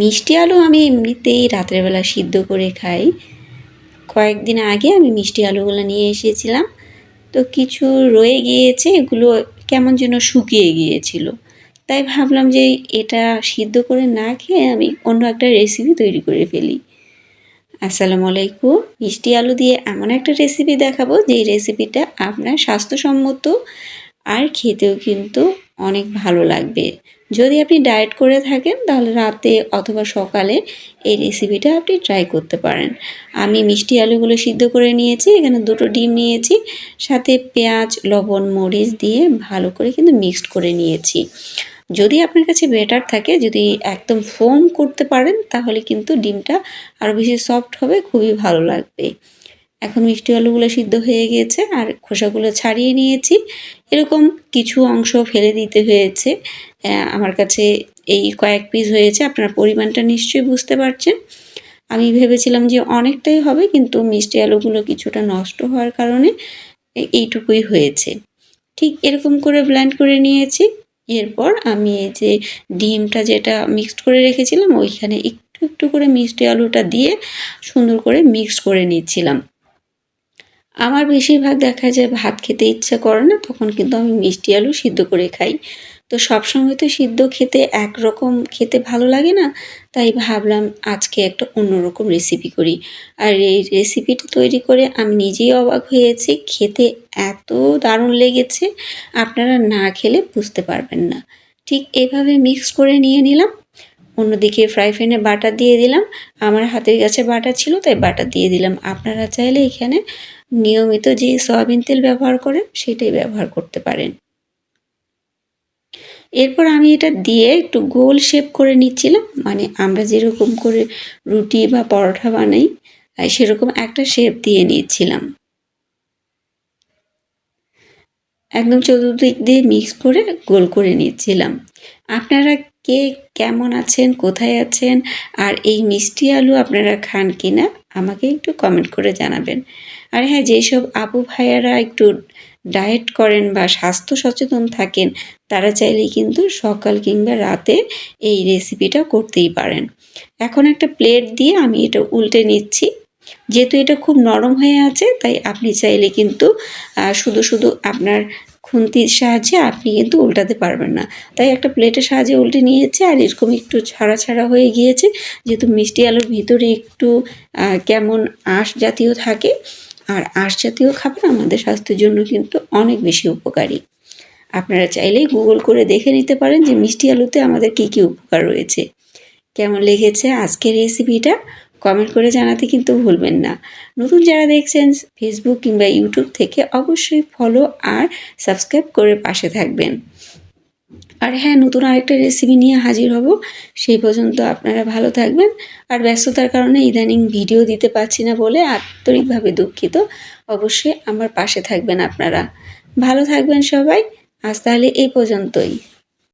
মিষ্টি আলু আমি এমনিতেই রাত্রেবেলা সিদ্ধ করে খাই। কয়েকদিন আগে আমি মিষ্টি আলুগুলো নিয়ে এসেছিলাম। তো কিছু রয়ে গিয়েছে, এগুলো কেমন যেন শুকিয়ে গিয়েছিল। তাই ভাবলাম যে এটা সিদ্ধ করে না খেয়ে আমি অন্য একটা রেসিপি তৈরি করে ফেলি। আসসালামু আলাইকুম। মিষ্টি আলু দিয়ে এমন একটা রেসিপি দেখাবো, যেই রেসিপিটা আপনার স্বাস্থ্যসম্মত আর খেতেও কিন্তু অনেক ভালো লাগবে। যদি আপনি ডায়েট করে থাকেন, তাহলে রাতে অথবা সকালে এই রেসিপিটা আপনি ট্রাই করতে পারেন। আমি মিষ্টি আলুগুলো সিদ্ধ করে নিয়েছি, এখানে দুটো ডিম নিয়েছি, সাথে পেঁয়াজ, লবণ, মরিচ দিয়ে ভালো করে কিন্তু মিক্সড করে নিয়েছি। যদি আপনার কাছে বেটার থাকে, যদি একদম ফোম করতে পারেন, তাহলে কিন্তু ডিমটা আরও বেশি সফট হবে, খুবই ভালো লাগবে। এখন মিষ্টি আলুগুলো সিদ্ধ হয়ে গিয়েছে আর খোসাগুলো ছাড়িয়ে নিয়েছি। এরকম কিছু অংশ ফেলে দিতে হয়েছে। আমার কাছে এই কয়েক পিস হয়েছে, আপনার পরিমাণটা নিশ্চয়ই বুঝতে পারছেন। আমি ভেবেছিলাম যে অনেকটাই হবে, কিন্তু মিষ্টি আলুগুলো কিছুটা নষ্ট হওয়ার কারণে এইটুকুই হয়েছে। ঠিক এরকম করে ব্ল্যান্ড করে নিয়েছি। এরপর আমি এই যে ডিমটা যেটা মিক্সড করে রেখেছিলাম, ওইখানে একটু একটু করে মিষ্টি আলুটা দিয়ে সুন্দর করে মিক্সড করে নিচ্ছিলাম। আমার বেশিরভাগ দেখা যায় ভাত খেতে ইচ্ছা করে না, তখন কিন্তু আমি মিষ্টি আলু সিদ্ধ করে খাই। তো সবসময় তো সিদ্ধ খেতে একরকম খেতে ভালো লাগে না, তাই ভাবলাম আজকে একটা অন্যরকম রেসিপি করি। আর এই রেসিপিটা তৈরি করে আমি নিজেই অবাক হয়েছি, খেতে এত দারুণ লেগেছে, আপনারা না খেলে বুঝতে পারবেন না। ঠিক এভাবে মিক্স করে নিয়ে নিলাম, অন্যদিকে ফ্রাই প্যানে বাটার দিয়ে দিলাম। আমার হাতের কাছে বাটার ছিল, তাই বাটার দিয়ে দিলাম। আপনারা চাইলে এখানে নিয়মিত যে সয়াবিন তেল ব্যবহার করেন, সেটাই ব্যবহার করতে পারেন। এরপর আমি এটা দিয়ে একটু গোল শেপ করে নিচ্ছিলাম মানে আমরা যেরকম করে রুটি বা পরোটা বানাই সেরকম একটা শেপ দিয়ে নিচ্ছিলাম। একদম চতুর্দিক দিয়ে মিক্স করে গোল করে নিচ্ছিলাম। আপনারা কে কেমন আছেন, কোথায় আছেন, আর এই মিষ্টি আলু আপনারা খান কি না আমাকে একটু কমেন্ট করে জানাবেন। আর হ্যাঁ যেসব আপু ভাইয়ারা একটু ডায়েট করেন বা স্বাস্থ্য সচেতন থাকেন, তারা চাইলে কিন্তু সকাল কিংবা রাতে এই রেসিপিটা করতেই পারেন। এখন একটা প্লেট দিয়ে আমি এটা উল্টে নিচ্ছি। যেহেতু এটা খুব নরম হয়ে আছে, তাই আপনি চাইলে কিন্তু শুধু শুধু আপনার খুন্তির সাহায্যে আপনি কিন্তু উল্টাতে পারবেন না। তাই একটা প্লেটের সাহায্যে উল্টে নিয়েছে আর এরকম একটু ছাড়া ছাড়া হয়ে গিয়েছে। যেহেতু মিষ্টি আলুর ভিতরে একটু কেমন আঁশ জাতীয় থাকে, আর আঁশ জাতীয় খাবার আমাদের স্বাস্থ্যের জন্য কিন্তু অনেক বেশি উপকারী। আপনারা চাইলেই গুগল করে দেখে নিতে পারেন যে মিষ্টি আলুতে আমাদের কী কী উপকার রয়েছে। কেমন লেগেছে আজকের রেসিপিটা কমেন্ট করে জানাতে কিন্তু ভুলবেন না। নতুন যারা দেখছেন ফেসবুক কিংবা ইউটিউব থেকে অবশ্যই ফলো আর সাবস্ক্রাইব করে পাশে থাকবেন। আর হ্যাঁ নতুন আরেকটা রেসিপি নিয়ে হাজির হব। সেই পর্যন্ত আপনারা ভালো থাকবেন। আর ব্যস্ততার কারণে ইদানিং ভিডিও দিতে পারছি না বলে আন্তরিকভাবে দুঃখিত। অবশ্যই আমার পাশে থাকবেন আপনারা। ভালো থাকবেন সবাই। আজ তাহলে এই পর্যন্তই।